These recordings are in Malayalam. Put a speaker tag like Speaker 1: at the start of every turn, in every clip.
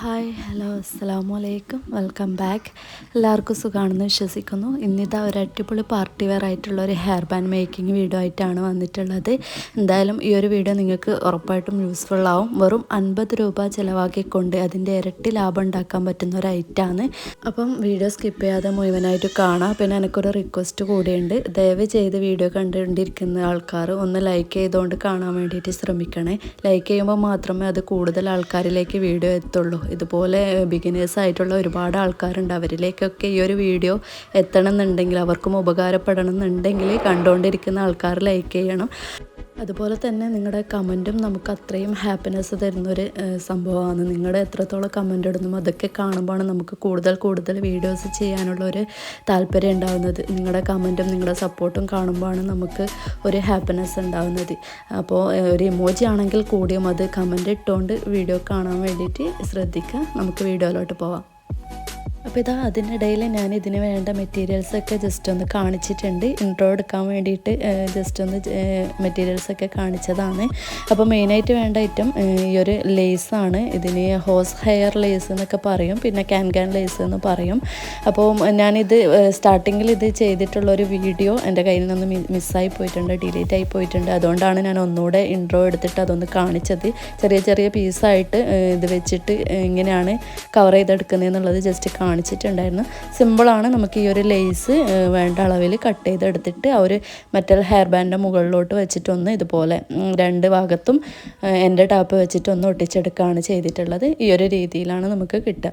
Speaker 1: ഹായ് ഹലോ അസ്സാം വലൈക്കും വെൽക്കം ബാക്ക് എല്ലാവർക്കും സുഖമാണെന്ന് വിശ്വസിക്കുന്നു. ഇന്നിതാ ഒരു അടിപൊളി പാർട്ടി വെയർ ആയിട്ടുള്ള ഒരു ഹെയർ ബാൻഡ് മേക്കിംഗ് വീഡിയോ ആയിട്ടാണ് വന്നിട്ടുള്ളത്. എന്തായാലും ഈ ഒരു വീഡിയോ നിങ്ങൾക്ക് ഉറപ്പായിട്ടും യൂസ്ഫുൾ ആവും. വെറും അൻപത് രൂപ ചിലവാക്കിക്കൊണ്ട് അതിന്റെ ഇരട്ടി ലാഭം ഉണ്ടാക്കാൻ പറ്റുന്ന ഒരു ഐറ്റമാണ് അപ്പം വീഡിയോ സ്കിപ്പ് ചെയ്യാതെ മുഴുവനായിട്ട് കാണാം. പിന്നെ എനിക്കൊരു റിക്വസ്റ്റ് കൂടിയുണ്ട്. ദയവ് ചെയ്ത് വീഡിയോ കണ്ടുകൊണ്ടിരിക്കുന്ന ആൾക്കാർ ഒന്ന് ലൈക്ക് ചെയ്തുകൊണ്ട് കാണാൻ വേണ്ടിയിട്ട് ശ്രമിക്കണേ. ലൈക്ക് ചെയ്യുമ്പോൾ മാത്രമേ അത് കൂടുതൽ ആൾക്കാരിലേക്ക് വീഡിയോ എത്തുള്ളൂ. ഇതുപോലെ ബിഗിനേഴ്സ് ആയിട്ടുള്ള ഒരുപാട് ആൾക്കാരുണ്ട്. അവരിലേക്കൊക്കെ ഈ ഒരു വീഡിയോ എത്തണം എന്നുണ്ടെങ്കിൽ അവർക്കും ഉപകാരപ്പെടണം എന്നുണ്ടെങ്കിൽ കണ്ടുകൊണ്ടിരിക്കുന്ന ആൾക്കാർ ലൈക്ക് ചെയ്യണം. അതുപോലെ തന്നെ നിങ്ങളുടെ കമന്റും നമുക്ക് അത്രയും ഹാപ്പിനെസ് തരുന്നൊരു സംഭവമാണ്. നിങ്ങളുടെ എത്രത്തോളം കമന്റ് ഇടുന്നു അതൊക്കെ കാണുമ്പോഴാണ് നമുക്ക് കൂടുതൽ കൂടുതൽ വീഡിയോസ് ചെയ്യാനുള്ള ഒരു താല്പര്യം ഉണ്ടാകുന്നത് നിങ്ങളുടെ കമന്റും നിങ്ങളുടെ സപ്പോർട്ടും കാണുമ്പോഴാണ് നമുക്ക് ഒരു ഹാപ്പിനെസ് ഉണ്ടാകുന്നത് അപ്പോൾ ഒരു ഇമോജി ആണെങ്കിൽ കൂടിയും അത് കമന്റ് ഇട്ടുകൊണ്ട് വീഡിയോ കാണാൻ വേണ്ടിയിട്ട് ശ്രദ്ധിക്കുക. നമുക്ക് വീഡിയോയിലോട്ട് പോവാം. അപ്പോൾ ഇതാ അതിനിടയിൽ ഞാൻ ഇതിന് വേണ്ട മെറ്റീരിയൽസൊക്കെ ജസ്റ്റ് ഒന്ന് കാണിച്ചിട്ടുണ്ട്. ഇൻട്രോ എടുക്കാൻ വേണ്ടിയിട്ട് ജസ്റ്റ് ഒന്ന് മെറ്റീരിയൽസൊക്കെ കാണിച്ചതാണ്. അപ്പോൾ മെയിനായിട്ട് വേണ്ട ഐറ്റം ഈ ഒരു ലേസാണ് ഇതിന് ഹോസ് ഹെയർ ലേസ് എന്നൊക്കെ പറയും പിന്നെ ക്യാൻ ക്യാൻ ലേസ് എന്ന് പറയും. അപ്പോൾ ഞാനിത് സ്റ്റാർട്ടിങ്ങിൽ ഇത് ചെയ്തിട്ടുള്ള ഒരു വീഡിയോ എന്റെ കയ്യിൽ നിന്ന് മിസ്സായി പോയിട്ടുണ്ട് ഡിലീറ്റ് ആയി പോയിട്ടുണ്ട്. അതുകൊണ്ടാണ് ഞാൻ ഒന്നുകൂടെ ഇൻട്രോ എടുത്തിട്ട് അതൊന്ന് കാണിച്ചത്. ചെറിയ ചെറിയ പീസായിട്ട് ഇത് വെച്ചിട്ട് ഇങ്ങനെയാണ് കവർ ചെയ്തെടുക്കുന്നതെന്നുള്ളത് ജസ്റ്റ് കാണിച്ചിട്ടുണ്ടായിരുന്നു. സിമ്പിളാണ് നമുക്ക് ഈ ഒരു ലേസ് വേണ്ട അളവിൽ കട്ട് ചെയ്തെടുത്തിട്ട് ആ ഒരു മെറ്റൽ ഹെയർ ബാൻഡിന്റെ മുകളിലോട്ട് വെച്ചിട്ടൊന്ന് ഇതുപോലെ രണ്ട് ഭാഗത്തും എന്റെ ടാപ്പ് വെച്ചിട്ടൊന്ന് ഒട്ടിച്ചെടുക്കുകയാണ് ചെയ്തിട്ടുള്ളത്. ഈ ഒരു രീതിയിലാണ് നമുക്ക് കിട്ടുക.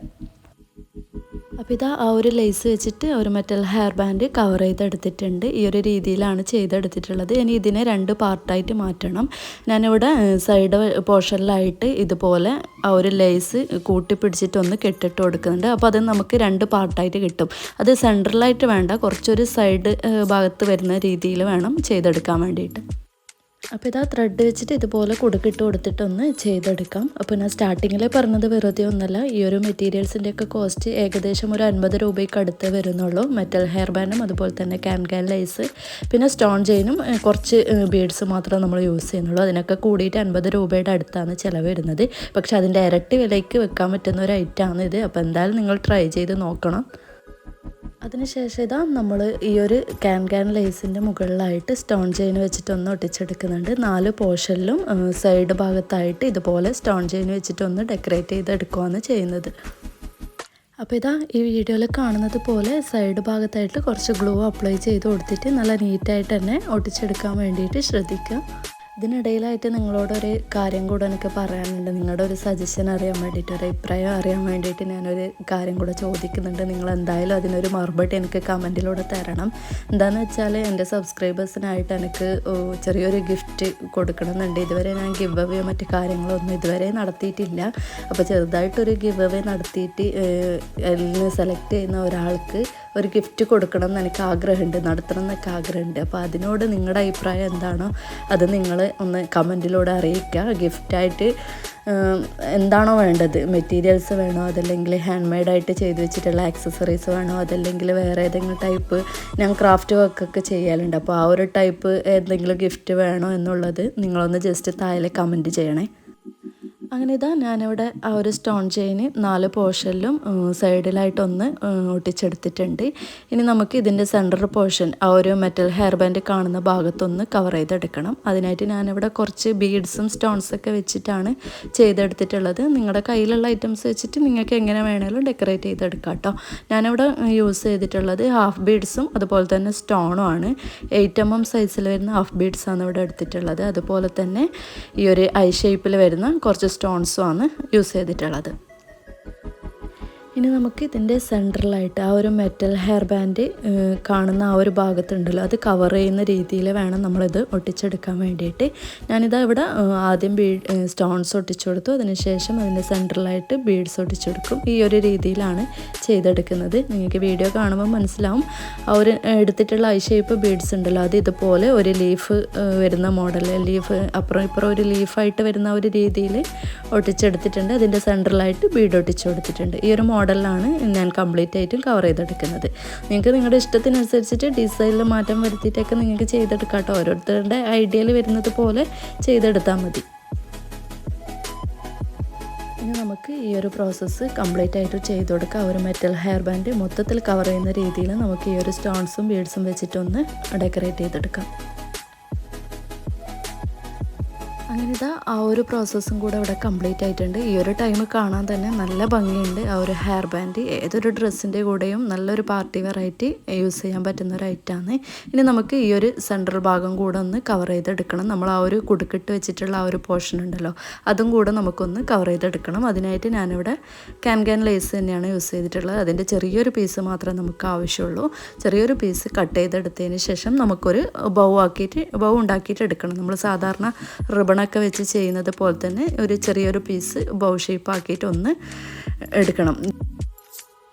Speaker 1: അപ്പോൾ ഇതാ ആ ഒരു ലേസ് വെച്ചിട്ട് ഒരു മെറ്റൽ ഹെയർ ബാൻഡ് കവർ ചെയ്തെടുത്തിട്ടുണ്ട്. ഈ ഒരു രീതിയിലാണ് ചെയ്തെടുത്തിട്ടുള്ളത്. ഇനി ഇതിനെ രണ്ട് പാർട്ടായിട്ട് മാറ്റണം. ഞാനിവിടെ സൈഡ് പോർഷനിലായിട്ട് ഇതുപോലെ ആ ഒരു ലേസ് കൂട്ടി പിടിച്ചിട്ടൊന്ന് കെട്ടിട്ട് കൊടുക്കുന്നുണ്ട്. അപ്പോൾ അത് നമുക്ക് രണ്ട് പാർട്ടായിട്ട് കിട്ടും. അത് സെൻട്രലായിട്ട് വേണ്ട കുറച്ചൊരു സൈഡ് ഭാഗത്ത് വരുന്ന രീതിയിൽ വേണം ചെയ്തെടുക്കാൻ വേണ്ടിയിട്ട്. അപ്പോൾ ഇതാ ത്രെഡ് വെച്ചിട്ട് ഇതുപോലെ കൊടുക്കിട്ട് കൊടുത്തിട്ടൊന്ന് ചെയ്തെടുക്കാം. അപ്പോൾ ഞാൻ സ്റ്റാർട്ടിങ്ങിൽ പറഞ്ഞത് വെറുതെ ഒന്നല്ല ഈ ഒരു മെറ്റീരിയൽസിന്റെ ഒക്കെ കോസ്റ്റ് ഏകദേശം ഒരു അൻപത് രൂപയ്ക്ക് അടുത്ത് വരുന്നുള്ളൂ. മെറ്റൽ ഹെയർ ബാൻഡും അതുപോലെ തന്നെ ക്യാൻ ക്യാൻ ലൈസ് പിന്നെ സ്റ്റോൺ ചെയിനും കുറച്ച് ബീഡ്സ് മാത്രമേ നമ്മൾ യൂസ് ചെയ്യുന്നുള്ളൂ. അതിനൊക്കെ കൂടിയിട്ട് അൻപത് രൂപയുടെ അടുത്താണ് ചിലവ് വരുന്നത്. പക്ഷേ അതിന്റെ ഇരട്ടി വിലയ്ക്ക് വെക്കാൻ പറ്റുന്ന ഒരു ഐറ്റമാണ് ഇത്. അപ്പോൾ എന്തായാലും നിങ്ങൾ ട്രൈ ചെയ്ത് നോക്കണം. അതിനുശേഷം ഇതാ നമ്മൾ ഈ ഒരു ക്യാൻ ക്യാൻ ലേസിന്റെ മുകളിലായിട്ട് സ്റ്റോൺ ചെയിൻ വെച്ചിട്ടൊന്ന് ഒട്ടിച്ചെടുക്കുന്നുണ്ട്. നാല് പോർഷനിലും സൈഡ് ഭാഗത്തായിട്ട് ഇതുപോലെ സ്റ്റോൺ ചെയിൻ വെച്ചിട്ടൊന്ന് ഡെക്കറേറ്റ് ചെയ്തെടുക്കുകയാണ് ചെയ്യുന്നത്. അപ്പോൾ ഇതാ ഈ വീഡിയോയിൽ കാണുന്നത് പോലെ സൈഡ് ഭാഗത്തായിട്ട് കുറച്ച് ഗ്ലൂ അപ്ലൈ ചെയ്ത് കൊടുത്തിട്ട് നല്ല നീറ്റായിട്ട് തന്നെ ഒട്ടിച്ചെടുക്കാൻ വേണ്ടിയിട്ട് ശ്രദ്ധിക്കുക. ഇതിനിടയിലായിട്ട് നിങ്ങളോടൊരു കാര്യം കൂടെ എനിക്ക് പറയാനുണ്ട്. നിങ്ങളുടെ ഒരു സജഷൻ അറിയാൻ വേണ്ടിയിട്ട് ഒരു അഭിപ്രായം അറിയാൻ വേണ്ടിയിട്ട് ഞാനൊരു കാര്യം കൂടെ ചോദിക്കുന്നുണ്ട്. നിങ്ങൾ എന്തായാലും അതിനൊരു മറുപടി എനിക്ക് കമന്റിലൂടെ തരണം. എന്താണെന്ന് വെച്ചാൽ എന്റെ സബ്സ്ക്രൈബേഴ്സിനായിട്ട് എനിക്ക് ചെറിയൊരു ഗിഫ്റ്റ് കൊടുക്കണമെന്നുണ്ട്. ഇതുവരെ ഞാൻ ഗിവ് അവേ മറ്റു കാര്യങ്ങളൊന്നും ഇതുവരെ നടത്തിയിട്ടില്ല. അപ്പോൾ ചെറുതായിട്ടൊരു ഗിവ് അവേ നടത്തിയിട്ട് എന്നെ സെലക്ട് ചെയ്യുന്ന ഒരാൾക്ക് ഒരു ഗിഫ്റ്റ് കൊടുക്കണം എന്ന് എനിക്ക് ആഗ്രഹമുണ്ട്. നടത്തണം എന്നൊക്കെ ആഗ്രഹമുണ്ട്. അപ്പോൾ അതിനോട് നിങ്ങളുടെ അഭിപ്രായം എന്താണോ അത് നിങ്ങൾ ഒന്ന് കമന്റിലൂടെ അറിയിക്കുക. ഗിഫ്റ്റായിട്ട് എന്താണോ വേണ്ടത്? മെറ്റീരിയൽസ് വേണോ? അതല്ലെങ്കിൽ ഹാൻഡ് മെയ്ഡായിട്ട് ചെയ്തു വെച്ചിട്ടുള്ള ആക്സസറീസ് വേണോ? അതല്ലെങ്കിൽ വേറെ ഏതെങ്കിലും ടൈപ്പ് ഞാൻ ക്രാഫ്റ്റ് വർക്കൊക്കെ ചെയ്യാറുണ്ട് അപ്പോൾ ആ ഒരു ടൈപ്പ് എന്തെങ്കിലും ഗിഫ്റ്റ് വേണോ എന്നുള്ളത് നിങ്ങളൊന്ന് ജസ്റ്റ് താഴെ കമന്റ് ചെയ്യണേ. അങ്ങനെ ഇതാ ഞാനിവിടെ ആ ഒരു സ്റ്റോൺ ചെയിന് നാല് പോർഷനിലും സൈഡിലായിട്ടൊന്ന് ഒട്ടിച്ചെടുത്തിട്ടുണ്ട്. ഇനി നമുക്ക് ഇതിന്റെ സെന്റർ പോർഷൻ ആ ഒരു മെറ്റൽ ഹെയർ ബാൻഡ് കാണുന്ന ഭാഗത്തൊന്ന് കവർ ചെയ്തെടുക്കണം. അതിനായിട്ട് ഞാനിവിടെ കുറച്ച് ബീഡ്സും സ്റ്റോൺസൊക്കെ വെച്ചിട്ടാണ് ചെയ്തെടുത്തിട്ടുള്ളത്. നിങ്ങളുടെ കയ്യിലുള്ള ഐറ്റംസ് വെച്ചിട്ട് നിങ്ങൾക്ക് എങ്ങനെ വേണേലും ഡെക്കറേറ്റ് ചെയ്തെടുക്കാം കേട്ടോ ഞാനിവിടെ യൂസ് ചെയ്തിട്ടുള്ളത് ഹാഫ് ബീഡ്സും അതുപോലെ തന്നെ സ്റ്റോണും ആണ്. എയ്റ്റ് എം എം സൈസിൽ വരുന്ന ഹാഫ് ബീഡ്സാണ് ഇവിടെ എടുത്തിട്ടുള്ളത്. അതുപോലെ തന്നെ ഈ ഒരു ഐ ഷേപ്പിൽ വരുന്ന കുറച്ച് സ്റ്റോൺസും ആണ് യൂസ് ചെയ്തിട്ടുള്ളത്. ഇനി നമുക്ക് ഇതിന്റെ സെന്ററിലായിട്ട് ആ ഒരു മെറ്റൽ ഹെയർ ബാൻഡ് കാണുന്ന ആ ഒരു ഭാഗത്തുണ്ടല്ലോ. അത് കവർ ചെയ്യുന്ന രീതിയിൽ വേണം നമ്മളിത് ഒട്ടിച്ചെടുക്കാൻ വേണ്ടിയിട്ട്. ഞാനിതാ ഇവിടെ ആദ്യം ബീ സ്റ്റോൺസ് ഒട്ടിച്ചു കൊടുത്തു. അതിനുശേഷം അതിന്റെ സെന്ററിലായിട്ട് ബീഡ്സ് ഒട്ടിച്ചു കൊടുക്കും. ഈ ഒരു രീതിയിലാണ് ചെയ്തെടുക്കുന്നത്. നിങ്ങൾക്ക് വീഡിയോ കാണുമ്പോൾ മനസ്സിലാവും. ആ ഒരു എടുത്തിട്ടുള്ള ഐ ഷേപ്പ് ബീഡ്സ് ഉണ്ടല്ലോ. അത് ഇതുപോലെ ഒരു ലീഫ് വരുന്ന മോഡൽ ലീഫ് അപ്പുറം ഇപ്പുറം ഒരു ലീഫായിട്ട് വരുന്ന ഒരു രീതിയിൽ ഒട്ടിച്ചെടുത്തിട്ടുണ്ട്. അതിന്റെ സെന്ററിലായിട്ട് ബീഡ് ഒട്ടിച്ചു കൊടുത്തിട്ടുണ്ട്. ഈ ഒരു മോഡലിലാണ് ഞാൻ കംപ്ലീറ്റ് ആയിട്ടും കവർ ചെയ്തെടുക്കുന്നത്. നിങ്ങൾക്ക് നിങ്ങളുടെ ഇഷ്ടത്തിനനുസരിച്ചിട്ട് ഡിസൈനിൽ മാറ്റം വരുത്തിയിട്ടൊക്കെ നിങ്ങൾക്ക് ചെയ്തെടുക്കാം കേട്ടോ. ഓരോരുത്തരുടെ ഐഡിയയിൽ വരുന്നത് പോലെ ചെയ്തെടുത്താൽ മതി. ഇനി നമുക്ക് ഈ ഒരു പ്രോസസ്സ് കംപ്ലീറ്റ് ആയിട്ട് ചെയ്ത് കൊടുക്കുക ഒരു മെറ്റൽ ഹെയർ ബാൻഡ് മൊത്തത്തിൽ കവർ ചെയ്യുന്ന രീതിയിൽ നമുക്ക് ഈ ഒരു സ്റ്റോൺസും ബീഡ്സും വെച്ചിട്ടൊന്ന് ഡെക്കറേറ്റ് ചെയ്തെടുക്കാം. അങ്ങനെ ഇതാ ആ ഒരു പ്രോസസ്സും കൂടെ ഇവിടെ കംപ്ലീറ്റ് ആയിട്ടുണ്ട്. ഈ ഒരു ടൈം കാണാൻ തന്നെ നല്ല ഭംഗിയുണ്ട്. ആ ഒരു ഹെയർ ബാൻഡ് ഏതൊരു ഡ്രസ്സിന്റെ കൂടെയും നല്ലൊരു പാർട്ടി വെറൈറ്റി യൂസ് ചെയ്യാൻ പറ്റുന്ന ഒരു ഐറ്റമാണ് ഇനി നമുക്ക് ഈ ഒരു സെൻട്രൽ ഭാഗം കൂടെ ഒന്ന് കവർ ചെയ്തെടുക്കണം. നമ്മൾ ആ ഒരു കുടുക്കിട്ട് വെച്ചിട്ടുള്ള ആ ഒരു പോർഷൻ ഉണ്ടല്ലോ അതും കൂടെ നമുക്കൊന്ന് കവർ ചെയ്തെടുക്കണം. അതിനായിട്ട് ഞാനിവിടെ ക്യാൻ ക്യാൻ ലേസ് തന്നെയാണ് യൂസ് ചെയ്തിട്ടുള്ളത്. അതിന്റെ ചെറിയൊരു പീസ് മാത്രമേ നമുക്ക് ആവശ്യമുള്ളൂ. ചെറിയൊരു പീസ് കട്ട് ചെയ്തെടുത്തതിന് ശേഷം നമുക്കൊരു ബൗ ആക്കിയിട്ട് ബൗ ഉണ്ടാക്കിയിട്ട് എടുക്കണം. നമ്മൾ സാധാരണ റിബണൊക്കെ വെച്ച് ചെയ്യുന്നത് പോലെ തന്നെ ഒരു ചെറിയൊരു പീസ് ബൗ ഷേപ്പ് ആക്കിയിട്ട് ഒന്ന് എടുക്കണം.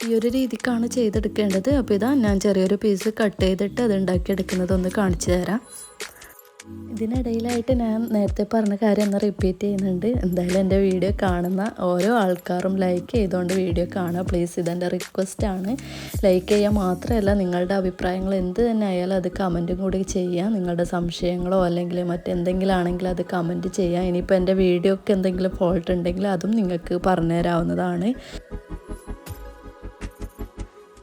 Speaker 1: ഈ ഒരു രീതിക്കാണ് ചെയ്തെടുക്കേണ്ടത്. അപ്പോൾ ഇതാ ഞാൻ ചെറിയൊരു പീസ് കട്ട് ചെയ്തിട്ട് അത് ഉണ്ടാക്കിയെടുക്കുന്നത് ഒന്ന് കാണിച്ചു തരാം. ഇതിനിടയിലായിട്ട് ഞാൻ നേരത്തെ പറഞ്ഞ കാര്യം ഒന്ന് റിപ്പീറ്റ് ചെയ്യുന്നുണ്ട്. എന്തായാലും എന്റെ വീഡിയോ കാണുന്ന ഓരോ ആൾക്കാരും ലൈക്ക് ചെയ്തുകൊണ്ട് വീഡിയോ കാണുക. പ്ലീസ് ഇതെന്റെ റിക്വസ്റ്റ് ആണ്. ലൈക്ക് ചെയ്യുക മാത്രമല്ല നിങ്ങളുടെ അഭിപ്രായങ്ങൾ എന്ത് തന്നെ ആയാലും അത് കമന്റും കൂടി ചെയ്യുക നിങ്ങളുടെ സംശയങ്ങളോ അല്ലെങ്കിൽ മറ്റെന്തെങ്കിലും ആണെങ്കിൽ അത് കമന്റ് ചെയ്യുക ഇനിയിപ്പോൾ എന്റെ വീഡിയോക്ക് എന്തെങ്കിലും ഫോൾട്ട് ഉണ്ടെങ്കിൽ അതും നിങ്ങൾക്ക് പറഞ്ഞു തരാവുന്നതാണ്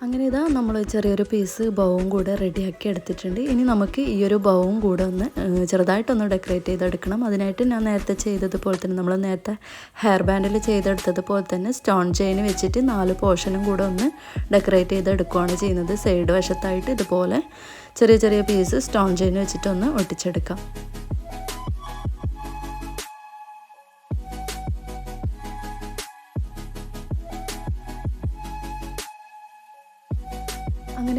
Speaker 1: അങ്ങനെ ഇതാ നമ്മൾ ചെറിയൊരു പീസ് ബൗവും കൂടെ റെഡിയാക്കി എടുത്തിട്ടുണ്ട്. ഇനി നമുക്ക് ഈ ഒരു ബൗവും കൂടെ ഒന്ന് ചെറുതായിട്ടൊന്ന് ഡെക്കറേറ്റ് ചെയ്തെടുക്കണം. അതിനായിട്ട് ഞാൻ നേരത്തെ ചെയ്തതുപോലെ തന്നെ നമ്മൾ നേരത്തെ ഹെയർ ബാൻഡിൽ ചെയ്തെടുത്തതുപോലെ തന്നെ സ്റ്റോൺ ചെയിൻ വെച്ചിട്ട് നാല് പോർഷനും കൂടെ ഒന്ന് ഡെക്കറേറ്റ് ചെയ്തെടുക്കുകയാണ് ചെയ്യുന്നത്. സൈഡ് വശത്തായിട്ട് ഇതുപോലെ ചെറിയ ചെറിയ പീസ് സ്റ്റോൺ ചെയിൻ വെച്ചിട്ടൊന്ന് ഒട്ടിച്ചെടുക്കാം.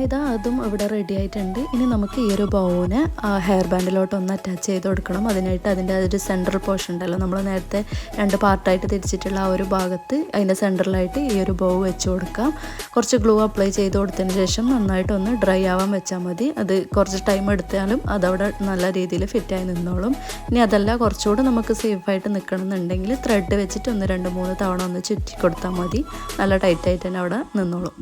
Speaker 1: അങ്ങനെ ഇതാ അതും ഇവിടെ റെഡി ആയിട്ടുണ്ട്. ഇനി നമുക്ക് ഈ ഒരു ബൗവിന് ഹെയർ ബാൻഡിലോട്ട് ഒന്ന് അറ്റാച്ച് ചെയ്ത് കൊടുക്കണം. അതിനായിട്ട് അതിന്റെ ഒരു സെൻട്രൽ പോർഷൻ ഉണ്ടല്ലോ. നമ്മൾ നേരത്തെ രണ്ട് പാർട്ടായിട്ട് തിരിച്ചിട്ടുള്ള ആ ഒരു ഭാഗത്ത് അതിന്റെ സെന്ററിലായിട്ട് ഈ ഒരു ബൗ വെച്ച് കൊടുക്കാം. കുറച്ച് ഗ്ലൂ അപ്ലൈ ചെയ്ത് കൊടുത്തതിന് ശേഷം നന്നായിട്ടൊന്ന് ഡ്രൈ ആവാൻ വെച്ചാൽ മതി. അത് കുറച്ച് ടൈം എടുത്താലും അതവിടെ നല്ല രീതിയിൽ ഫിറ്റായി നിന്നോളും. ഇനി അതല്ല കുറച്ചുകൂടെ നമുക്ക് സേഫായിട്ട് നിൽക്കണം എന്നുണ്ടെങ്കിൽ ത്രെഡ് വെച്ചിട്ട് ഒന്ന് രണ്ട് മൂന്ന് തവണ ഒന്ന് ചുറ്റി കൊടുത്താൽ മതി. നല്ല ടൈറ്റായിട്ട് തന്നെ അവിടെ നിന്നോളും.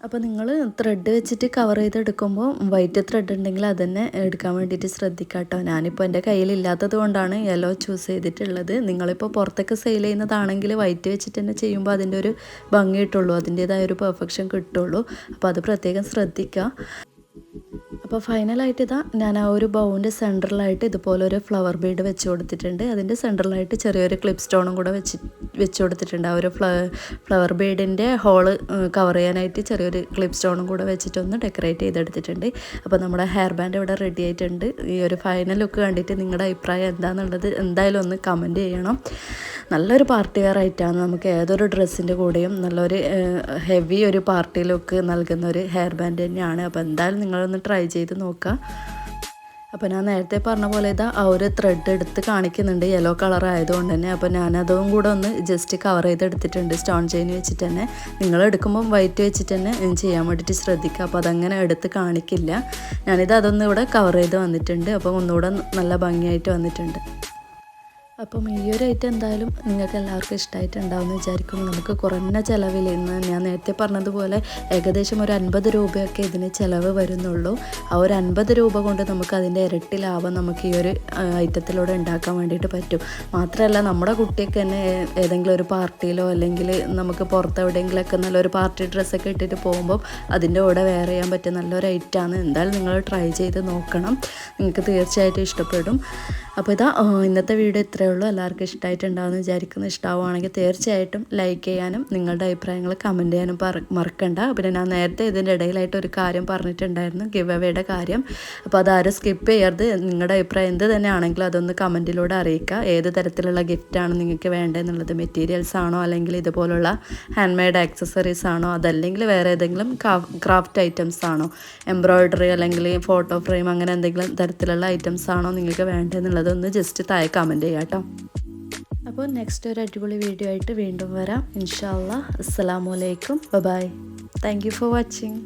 Speaker 1: അപ്പോൾ നിങ്ങൾ ത്രെഡ് വെച്ചിട്ട് കവർ ചെയ്തെടുക്കുമ്പോൾ വൈറ്റ് ത്രെഡ് ഉണ്ടെങ്കിൽ അത് തന്നെ എടുക്കാൻ വേണ്ടിയിട്ട് ശ്രദ്ധിക്കുക കേട്ടോ ഞാനിപ്പോൾ എന്റെ കയ്യിലില്ലാത്തത് കൊണ്ടാണ് യെല്ലോ ചൂസ് ചെയ്തിട്ടുള്ളത്. നിങ്ങളിപ്പോൾ പുറത്തൊക്കെ സെയിൽ ചെയ്യുന്നതാണെങ്കിൽ വൈറ്റ് വെച്ചിട്ട് തന്നെ ചെയ്യുമ്പോൾ അതിന്റെ ഒരു ഭംഗി കിട്ടുള്ളൂ. അതിന്റേതായ ഒരു പെർഫെക്ഷൻ കിട്ടുള്ളൂ. അപ്പോൾ അത് പ്രത്യേകം ശ്രദ്ധിക്കുക അപ്പോൾ ഫൈനലായിട്ട് ഇതാ ഞാൻ ആ ഒരു ബൗവിന്റെ സെന്ററിലായിട്ട് ഇതുപോലെ ഒരു ഫ്ലവർ ബീഡ് വെച്ച് കൊടുത്തിട്ടുണ്ട്. അതിന്റെ സെന്ററിലായിട്ട് ചെറിയൊരു ക്ലിപ്പ് സ്റ്റോണും കൂടെ വെച്ച് വെച്ച് കൊടുത്തിട്ടുണ്ട്. ആ ഒരു ഫ്ല ഫ്ലവർ ബീഡിന്റെ ഹോൾ കവർ ചെയ്യാനായിട്ട് ചെറിയൊരു ക്ലിപ്പ് സ്റ്റോണും കൂടെ വെച്ചിട്ടൊന്ന് ഡെക്കറേറ്റ് ചെയ്തെടുത്തിട്ടുണ്ട്. അപ്പോൾ നമ്മുടെ ഹെയർ ബാൻഡ് ഇവിടെ റെഡി ആയിട്ടുണ്ട്. ഈ ഒരു ഫൈനൽ ലുക്ക് കണ്ടിട്ട് നിങ്ങളുടെ അഭിപ്രായം എന്താണെന്നുള്ളത് എന്തായാലും ഒന്ന് കമന്റ് ചെയ്യണം. നല്ലൊരു പാർട്ടി വെയർ ആയിട്ടാണ് നമുക്ക് ഏതൊരു ഡ്രസ്സിന്റെ കൂടെയും നല്ലൊരു ഹെവി ഒരു പാർട്ടി ലുക്ക് നൽകുന്ന ഒരു ഹെയർ ബാൻഡ് തന്നെയാണ്. അപ്പോൾ എന്തായാലും നിങ്ങളൊന്ന് ട്രൈ ചെയ്ത് നോക്കുക അപ്പോൾ ഞാൻ നേരത്തെ പറഞ്ഞ പോലെ ഇതാ ആ ഒരു ത്രെഡ് എടുത്ത് കാണിക്കുന്നുണ്ട് യെല്ലോ കളർ ആയതുകൊണ്ട് തന്നെ. അപ്പോൾ ഞാൻ ഞാനതും കൂടെ ഒന്ന് ജസ്റ്റ് കവർ ചെയ്തെടുത്തിട്ടുണ്ട് സ്റ്റോൺ ചെയിൻ വെച്ചിട്ട് തന്നെ. നിങ്ങൾ എടുക്കുമ്പം വൈറ്റ് വെച്ചിട്ട് തന്നെ ചെയ്യാൻ വേണ്ടിയിട്ട് ശ്രദ്ധിക്കുക. അപ്പോൾ അതങ്ങനെ എടുത്ത് കാണിക്കില്ല. ഞാനിത് അതൊന്നും ഇവിടെ കവർ ചെയ്ത് വന്നിട്ടുണ്ട്. അപ്പോൾ ഒന്നുകൂടെ നല്ല ഭംഗിയായിട്ട് വന്നിട്ടുണ്ട്. അപ്പം ഈ ഒരു ഐറ്റം എന്തായാലും നിങ്ങൾക്ക് എല്ലാവർക്കും ഇഷ്ടമായിട്ടുണ്ടാവുമെന്ന് വിചാരിക്കും നമുക്ക് കുറഞ്ഞ ചിലവിൽ ഇന്ന് ഞാൻ നേരത്തെ പറഞ്ഞതുപോലെ ഏകദേശം ഒരു അൻപത് രൂപയൊക്കെ ഇതിന് ചിലവ് വരുന്നുള്ളൂ. ആ ഒരു അൻപത് രൂപ കൊണ്ട് നമുക്ക് അതിന്റെ ഇരട്ടി ലാഭം നമുക്ക് ഈ ഒരു ഐറ്റത്തിലൂടെ ഉണ്ടാക്കാൻ വേണ്ടിയിട്ട് പറ്റും. മാത്രമല്ല നമ്മുടെ കുട്ടിയൊക്കെ തന്നെ ഏതെങ്കിലും ഒരു പാർട്ടിയിലോ അല്ലെങ്കിൽ നമുക്ക് പുറത്ത് എവിടെയെങ്കിലുമൊക്കെ നല്ലൊരു പാർട്ടി ഡ്രസ്സൊക്കെ ഇട്ടിട്ട് പോകുമ്പോൾ അതിന്റെ കൂടെ വെയർ ചെയ്യാൻ പറ്റിയ നല്ലൊരു ഐറ്റമാണ് എന്തായാലും നിങ്ങൾ ട്രൈ ചെയ്ത് നോക്കണം. നിങ്ങൾക്ക് തീർച്ചയായിട്ടും ഇഷ്ടപ്പെടും. അപ്പോൾ ഇതാ ഇന്നത്തെ വീഡിയോ ഇത്രയേ ഉള്ളൂ. എല്ലാവർക്കും ഇഷ്ടമായിട്ടുണ്ടാവുമെന്ന് വിചാരിക്കുന്നു. ഇഷ്ടമാവുകയാണെങ്കിൽ തീർച്ചയായിട്ടും ലൈക്ക് ചെയ്യാനും നിങ്ങളുടെ അഭിപ്രായങ്ങൾ കമന്റ് ചെയ്യാനും മറക്കണ്ട. പിന്നെ ഞാൻ നേരത്തെ ഇതിന്റെ ഇടയിലായിട്ട് ഒരു കാര്യം പറഞ്ഞിട്ടുണ്ടായിരുന്നു ഗിവ് അവയുടെ കാര്യം. അപ്പോൾ അതാരും സ്കിപ്പ് ചെയ്യരുത്. നിങ്ങളുടെ അഭിപ്രായം എന്ത് തന്നെ ആണെങ്കിലും അതൊന്ന് കമന്റിലൂടെ അറിയിക്കുക. ഏത് തരത്തിലുള്ള ഗിഫ്റ്റാണ് നിങ്ങൾക്ക് വേണ്ടതെന്നുള്ളത് മെറ്റീരിയൽസ് ആണോ അല്ലെങ്കിൽ ഇതുപോലുള്ള ഹാൻഡ് മെയ്ഡ് ആക്സസറീസ് ആണോ അതല്ലെങ്കിൽ വേറെ ഏതെങ്കിലും ക്രാഫ്റ്റ് ഐറ്റംസ് ആണോ എംബ്രോയ്ഡറി അല്ലെങ്കിൽ ഫോട്ടോ ഫ്രെയിം അങ്ങനെ എന്തെങ്കിലും തരത്തിലുള്ള ഐറ്റംസ് ആണോ നിങ്ങൾക്ക് വേണ്ടതെന്നുള്ളത് ഒന്ന് ജസ്റ്റ് താഴെ കമന്റ് ചെയ്യാം കേട്ടോ. അപ്പോൾ നെക്സ്റ്റ് ഒരു അടിപൊളി വീഡിയോ ആയിട്ട് വീണ്ടും വരാം. ഇൻഷാല്ല അസ്സാമലൈക്കും bye thank you for watching